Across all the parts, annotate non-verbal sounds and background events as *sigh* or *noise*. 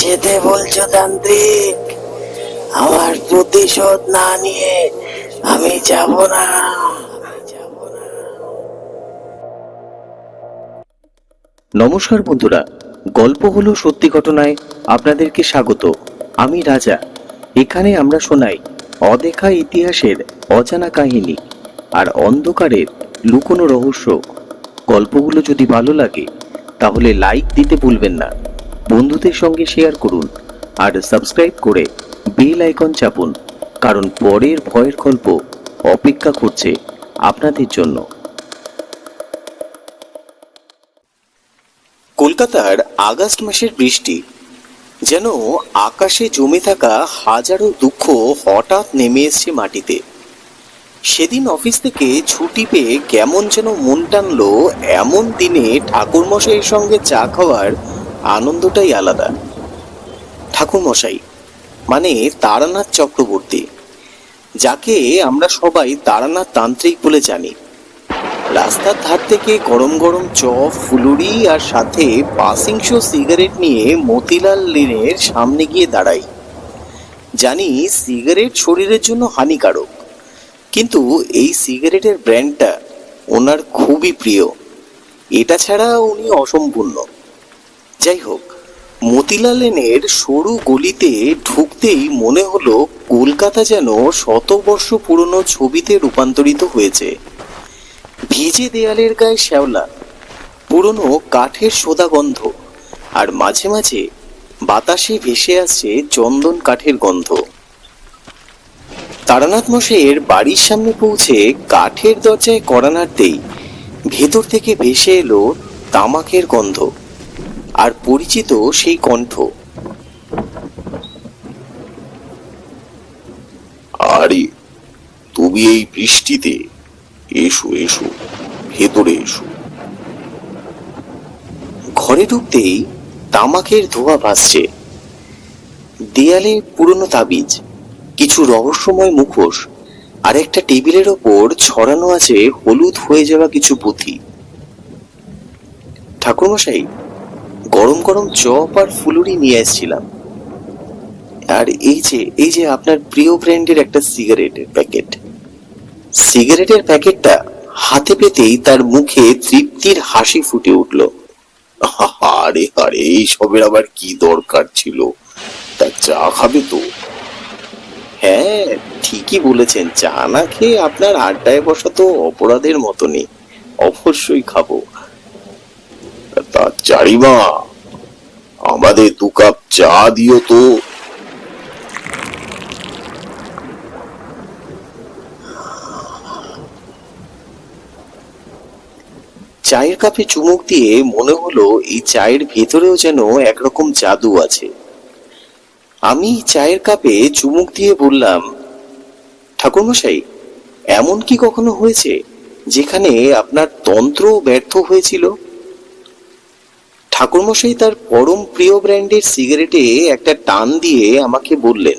যেতে বলছো তান্ত্রিক? আমার প্রতিশোধ না নিয়ে আমি যাব না। নমস্কার বন্ধুরা, গল্প হলো সত্যি ঘটনায় আপনাদেরকে স্বাগত। আমি রাজা। এখানে আমরা শোনাই অদেখা ইতিহাসের অজানা কাহিনী আর অন্ধকারের লুকোনো রহস্য। গল্পগুলো যদি ভালো লাগে, তাহলে লাইক দিতে ভুলবেন না। বন্ধুদের সঙ্গে শেয়ার করুন আর সাবস্ক্রাইব করে বেল আইকন চাপুন। কারণ পরের ভয়ের গল্প অপেক্ষা করছে আপনাদের জন্য। কলকাতার আগস্ট মাসের বৃষ্টি। যেন আকাশে জমে থাকা হাজারো দুঃখ হঠাৎ নেমে এসছে মাটিতে। সেদিন অফিস থেকে ছুটি পেয়ে কেমন যেন মন টানলো এমন দিনে ঠাকুরমশাইয়ের সঙ্গে চা খাওয়ার আনন্দটাই আলাদা। ঠাকুরমশাই মানে তারানাথ চক্রবর্তী, যাকে আমরা সবাই তারানাথ তান্ত্রিক বলে জানি। রাস্তার ধার থেকে গরম গরম চপ, ফুলুরি আর সাথে পাসিং শো সিগারেট নিয়ে মতিলাল লেনের সামনে গিয়ে দাঁড়াই। জানি সিগারেট শরীরের জন্য হানিকারক, কিন্তু এই সিগারেটের ব্র্যান্ডটা ওনার খুবই প্রিয়। এটা ছাড়া উনি অসম্পূর্ণ। যাই হোক মতিলাল লেনের সরু গলিতে ঢুকতেই মনে হলো কলকাতা যেন শতবর্ষ পুরনো ছবিতে রূপান্তরিত হয়েছে। ভিজে দেয়ালের গায়ে শ্যাওলা, পুরনো কাঠের সোদা গন্ধ আর মাঝে মাঝে বাতাসে ভেসে আসছে চন্দন কাঠের গন্ধ। তারানাথ মশাইয়ের বাড়ির সামনে পৌঁছে কাঠের দরজায় কড়া নাড়তেই ভেতর থেকে ভেসে এলো তামাকের গন্ধ। আর পরিচিত সেই কণ্ঠ। আরে, তুমি এই বৃষ্টিতে, এসো এসো, ভেতরে এসো। ঘরে ঢুকতেই তামাকের ধোঁয়া ভাসছে। দেয়ালে পুরনো তাবিজ, কিছু রহস্যময় মুখোশ, আর একটা টেবিলের ওপর ছড়ানো আছে হলুদ হয়ে যাওয়া কিছু পুঁথি। ঠাকুরমশাই গরম গরম চপ আর ফুলুরি নিয়ে এসেছিলাম। আর এই যে এই যে আপনার প্রিয় ব্র্যান্ডের একটা সিগারেটের প্যাকেট। সিগারেটের প্যাকেটটা হাতে পেতেই তার মুখে তৃপ্তির হাসি ফুটে উঠল। আরে আরে, এইসবের আবার কি দরকার ছিল? তা চা খাবে তো? হ্যাঁ ঠিকই বলেছেন, চা না খেয়ে আপনার আড্ডায় বসা তো অপরাধের মতনই। অবশ্যই খাব। তা চারিমা আমাদের দু কাপ চা দিও তো। চায়ের কাপে চুমুক দিয়ে মনে হলো এই চায়ের ভেতরেও যেন একরকম জাদু আছে। আমি চায়ের কাপে চুমুক দিয়ে বললাম, ঠাকুরমশাই, এমন কি কখনো হয়েছে যেখানে আপনার তন্ত্র ব্যর্থ হয়েছিল? ঠাকুরমশাই তার পরম প্রিয় ব্র্যান্ডের সিগারেটে একটা টান দিয়ে আমাকে বললেন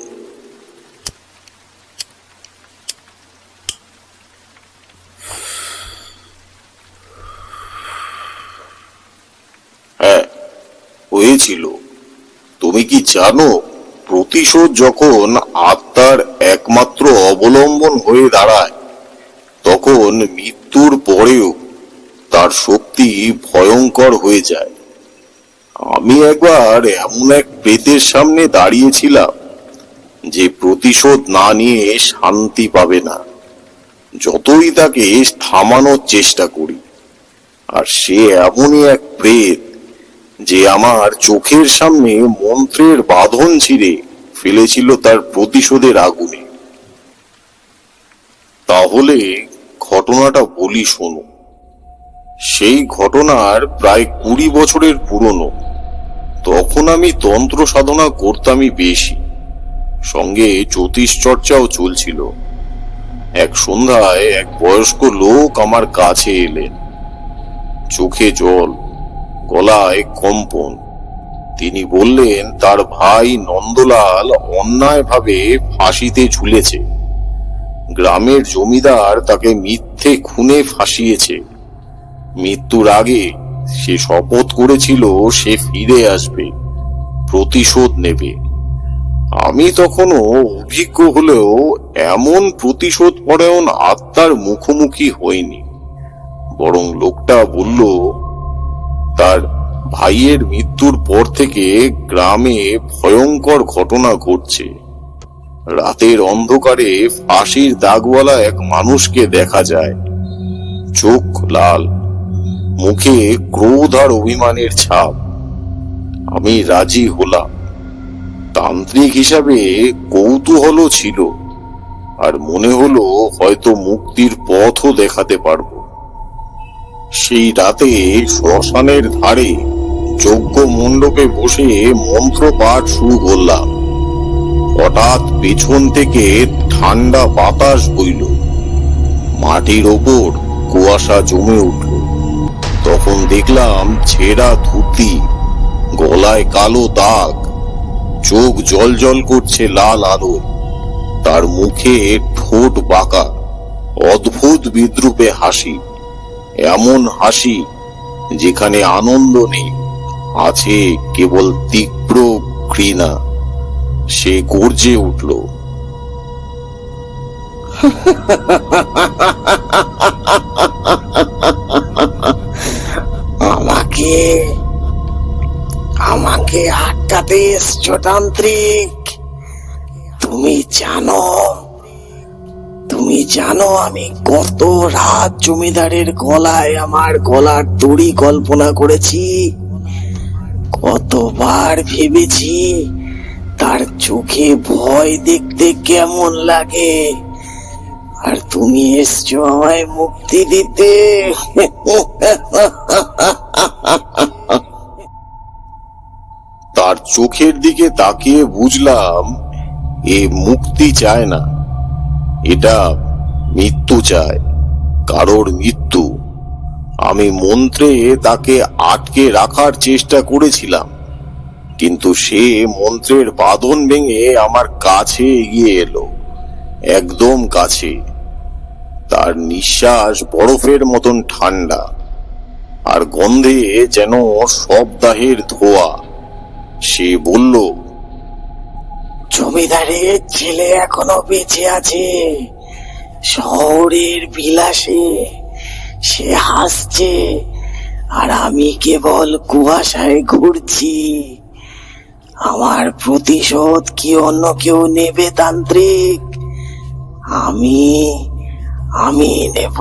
হ্যাঁ হয়েছিল। তুমি কি জানো, প্রতিশোধ যখন আত্মার একমাত্র অবলম্বন হয়ে দাঁড়ায়, তখন মৃত্যুর পরেও তার শক্তি ভয়ঙ্কর হয়ে যায়। আমি একবার এমন এক প্রেতের সামনে দাঁড়িয়েছিলাম যে প্রতিশোধ না নিয়ে শান্তি পাবে না। যতই তাকে থামানোর চেষ্টা করি, আর সে এমনই এক প্রেত যে আমার চোখের সামনে মন্ত্রের বাঁধন ছিঁড়ে ফেলেছিল তার প্রতিশোধের আগুনে। তাহলে ঘটনাটা বলি শোনো। সেই ঘটনার প্রায় কুড়ি বছরের পুরনো। তখন আমি তন্ত্র সাধনা করতামই বেশি। সঙ্গে জ্যোতিষ চর্চাও চলছিল। এক সন্ধ্যায় এক বয়স্ক লোক আমার কাছে এলেন। চোখে জল, গলায় কম্পন। তিনি বললেন, তার ভাই নন্দলাল অন্যায়ভাবে ফাঁসিতে ঝুলেছে। গ্রামের জমিদার তাকে মিথ্যে খুনে ফাঁসিয়েছে। মৃত্যুর আগে সে শপথ করেছিল, সে ফিরে আসবে, প্রতিশোধ নেবে। আমি তখনও অভিজ্ঞ হলেও এমন প্রতিশোধ পরায়ণ আত্মার মুখোমুখি হইনি। বরং লোকটা বলল, তার ভাইয়ের মৃত্যুর পর থেকে গ্রামে ভয়ঙ্কর ঘটনা ঘটছে। রাতের অন্ধকারে ফাঁসির দাগওয়ালা এক মানুষকে দেখা যায়। চোখ লাল মুখে ক্রোধ আর অভিমানের ছাপ। আমি রাজি হলাম। তান্ত্রিক হিসাবে কৌতূহলও ছিল, আর মনে হলো হয়তো মুক্তির পথও দেখাতে পারব। সেই রাতে শ্মশানের ধারে যজ্ঞ মণ্ডপে বসে মন্ত্র পাঠ শুরু করলাম। হঠাৎ পেছন থেকে ঠান্ডা বাতাস বইল। মাটির ওপর কুয়াশা জমে উঠল। তখন দেখলাম ছেঁড়া ধুতি, গলায় কালো দাগ, চোখ জল জল করছে লাল আলোয়। তার মুখে ঠোঁট বাঁকা, অদ্ভুত বিদ্রুপে হাসি, এমন হাসি যেখানে আনন্দ নেই, আছে কেবল তীব্র ঘৃণা। সে গর্জে উঠল। *laughs* এসছো তান্ত্রিক তুমি জানো তুমি জানো আমি কত রাত জমিদারের গলায় আমার গলার দড়ি কল্পনা করেছি, কতবার ভেবেছি তার চোখে ভয় দেখতে কেমন লাগে। আর তুমি এসছো আমায় মুক্তি দিতে। *laughs* তার চোখের দিকে তাকিয়ে বুঝলাম, এ মুক্তি চায় না। এটা মৃত্যু চায়, কারোর মৃত্যু। আমি মন্ত্রে তাকে আটকে রাখার চেষ্টা করেছিলাম, কিন্তু সে মন্ত্রের বাঁধন ভেঙে আমার কাছে এগিয়ে এলো, একদম কাছে। তার নিঃশ্বাস বরফের মতন ঠান্ডা, আর গন্ধে যেন সবদাহের ধোয়া। সে বলল জমিদারের ছেলে এখনও বেঁচে আছে। শহরের বিলাসে সে হাসছে, আর আমি কেবল কুয়াশায় ঘুরছি। আমার প্রতিশোধ কি অন্য কেউ নেবে তান্ত্রিক? আমি আমি নেব।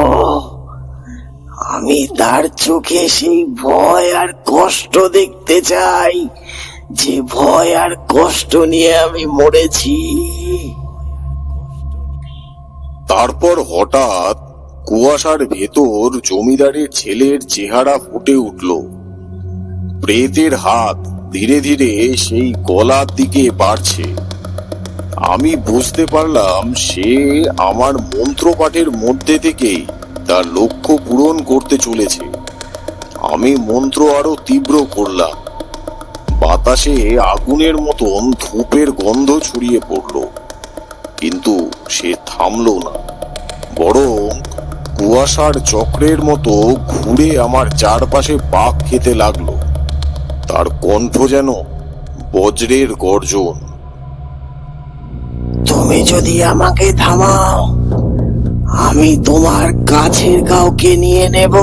আমি তার চোখে সেই ভয় আর কষ্ট দেখতে চাই। যে ভয় আর কষ্ট নিয়ে আমি মরেছি। তারপর হঠাৎ কুয়াশার ভেতর জমিদারের ছেলের চেহারা ফুটে উঠল। প্রেতের হাত ধীরে ধীরে সেই গলার দিকে বাড়ছে। আমি বুঝতে পারলাম সে আমার মন্ত্রপাঠের মধ্যে থেকেই তার লক্ষ্য পূরণ করতে চলেছে। আমি মন্ত্র আরও তীব্র করলাম। বাতাসে আগুনের মতন ধূপের গন্ধ ছড়িয়ে পড়ল। কিন্তু সে থামলো না। বরং কুয়াশার চক্রের মতো ঘুরে আমার চারপাশে পাক খেতে লাগল। তার কণ্ঠ যেন বজ্রের গর্জন। তুমি যদি আমাকে থামাও, আমি তোমার কাছের কাউকে নিয়ে নেব।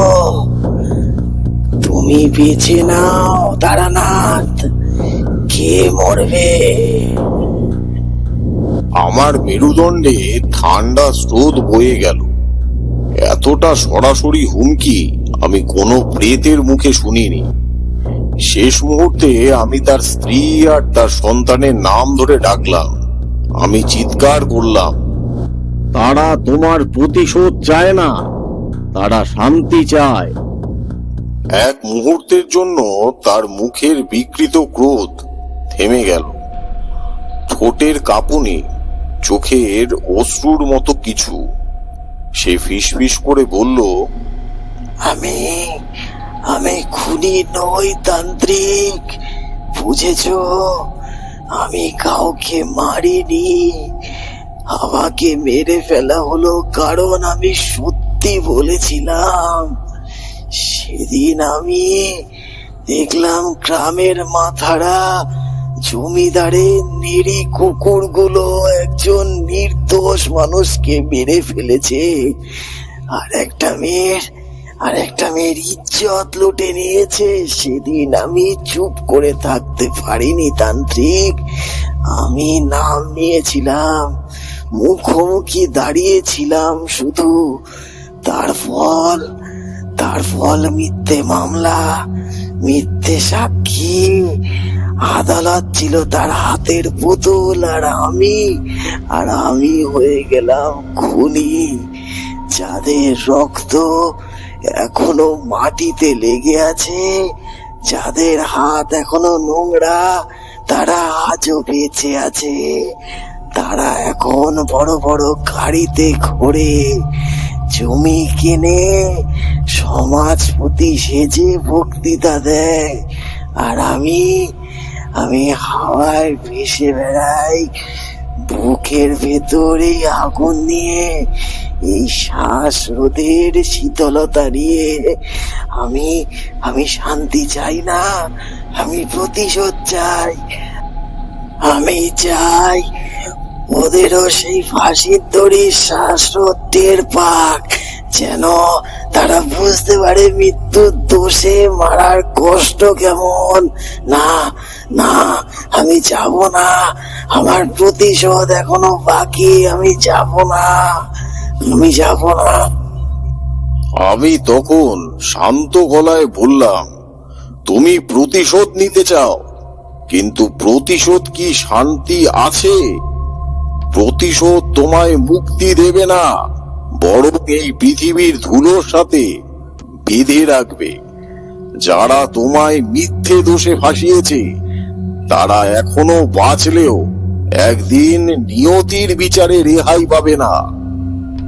তুমি বেছে নাও, তারানাথ। কে মরবে? আমার মেরুদণ্ডে ঠান্ডা স্রোত বয়ে গেল। এতটা সরাসরি হুমকি আমি কোনো প্রেতের মুখে শুনিনি। শেষ মুহূর্তে আমি তার স্ত্রী আর তার সন্তানের নাম ধরে ডাকলাম। আমি চিৎকার করলাম, তারা তোমার প্রতিশোধ চায় না। তারা শান্তি চায়। এক মুহূর্তের জন্য তার মুখের বিকৃত ক্রোধ থেমে গেল। ঠোঁটের কাঁপুনি, চোখের অশ্রুর মতো কিছু। সে ফিসফিস করে বলল, আমি আমি খুনি নই, তান্ত্রিক। বুঝেছ? আমি কাউকে মারিনি। আমাকে মেরে ফেলা হলো কারণ আমি সত্যি বলেছিলাম। সেদিন আমি দেখলাম গ্রামের মাথারা জমিদারের নিরি কুকুরগুলো একজন নির্দোষ মানুষকে মেরে ফেলেছে। আর একটা মেয়ের, আর একটা মেয়ের ইজ্জত লুটে নিয়েছে। সেদিন আমি চুপ করে থাকতে পারিনি তান্ত্রিক। আমি নাম নিয়েছিলাম, মুখোমুখি দাঁড়িয়েছিলাম শুধু। তার ফল তার ফল মিথ্যে মামলা, মিথ্যে সাক্ষী। আদালত ছিল তার হাতের পুতুল, আর আমি আর আমি হয়ে গেলাম খুনি। যাদের রক্ত এখনও মাটিতে লেগে আছে, যাদের হাত এখনও নোংরা, তারা আজও বেঁচে আছে। তারা এখন বড় বড় গাড়িতে ঘোরে, জমি কিনে সমাজপতি সেজে বক্তৃতা দেয়, আর আমি আমি হাওয়ায় ভেসে বেড়াই, বুকের ভেতরে আগুন নিয়ে, এই শ্বাস রোদের শীতলতা নিয়ে। আমি আমি শান্তি চাই না, আমি প্রতিশোধ চাই, আমি চাই ওদেরও সেই ফাঁসির দড়ির শ্বাসরোধ টের পাক। যেন তারা বুঝতে পারে মৃত্যুর দোষে মারার কষ্ট কেমন। না না, আমি যাব না। আমার প্রতিশোধ এখনও বাকি, আমি যাব না। আমি যাব না। আমি তখন শান্ত গলায় বললাম, তুমি প্রতিশোধ নিতে চাও, কিন্তু প্রতিশোধ কি শান্তি আছে? প্রতিশোধ তোমায় মুক্তি দেবে না। বরং এই পৃথিবীর ধুলোর সাথে বেঁধে রাখবে। যারা তোমায় মিথ্যে দোষে ফাঁসিয়েছে, তারা এখনও বাঁচলেও একদিন নিয়তির বিচারে রেহাই পাবে না।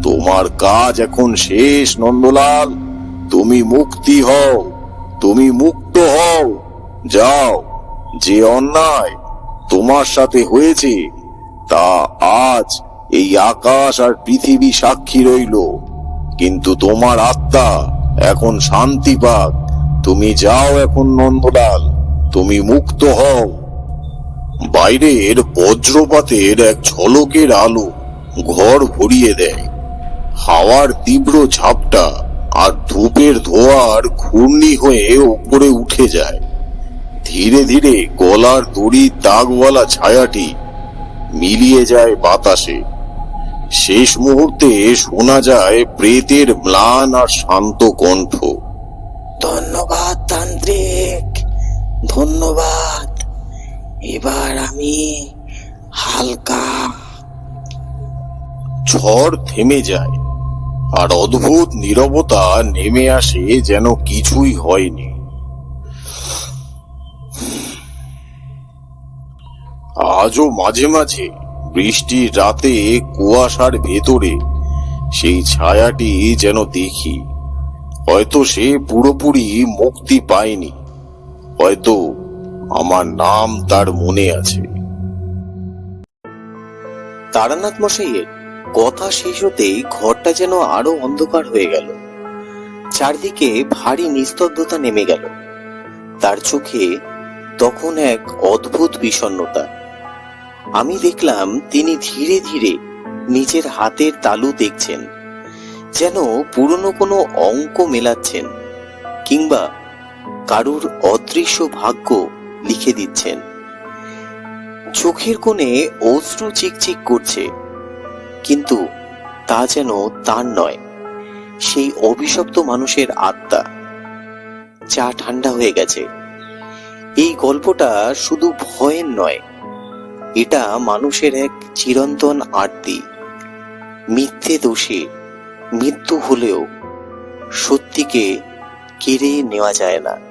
তোমার কাজ এখন শেষ, নন্দলাল। তুমি মুক্তি হও, তুমি মুক্ত হও। যাও, যে অন্যায় তোমার সাথে হয়েছে, তা আজ এই আকাশ আর পৃথিবী সাক্ষী রইল। কিন্তু তোমার আত্মা এখন শান্তি পাক। তুমি যাও এখন নন্দলাল, তুমি মুক্ত হও। বাইরের বজ্রপাতের এক ঝলকের আলো ঘর ভরিয়ে দেয়। হাওয়ার তীব্র ঝাপটা আর ধূপের ধোয়ার ঘূর্ণি হয়ে উপরে উঠে যায়। ধীরে ধীরে গলার দড়ির দাগওয়ালা ছায়াটি মিলিয়ে যায় বাতাসে। শেষ মুহূর্তে শোনা যায় প্রেতের ম্লান আর শান্ত কণ্ঠ। ধন্যবাদ তান্ত্রিক ধন্যবাদ। এবার আমি হালকা। ঝড় থেমে যায় আর অদ্ভুত নীরবতা নেমে আসে যেন কিছুই হয়নি। আজও মাঝে মাঝে বৃষ্টির রাতে কুয়াশার ভেতরে, সেই ছায়াটি যেন দেখি। হয়তো সে পুরোপুরি মুক্তি পায়নি। হয়তো আমার নাম তার মনে আছে। তারানাথ মশাইয়ের কথা শেষ হতেই ঘরটা যেন আরও অন্ধকার হয়ে গেল। চারদিকে ভারী নিস্তব্ধতা নেমে গেল। তার চোখে তখন এক অদ্ভুত বিষণ্ণতা। আমি দেখলাম তিনি ধীরে ধীরে নিজের হাতের তালু দেখছেন, যেন পুরনো কোনো অঙ্ক মেলাচ্ছেন, কিংবা কারুর অদৃশ্য ভাগ্য লিখে দিচ্ছেন। চোখের কোণে অশ্রু চিকচিক করছে, কিন্তু তা যেন তার নয়, সেই অভিশপ্ত মানুষের আত্মা। চা ঠান্ডা হয়ে গেছে। এই গল্পটা শুধু ভয়ের নয় এটা মানুষের এক চিরন্তন আরতি। মিথ্যে দোষে মৃত্যু হলেও সত্যিকে কেড়ে নেওয়া যায় না।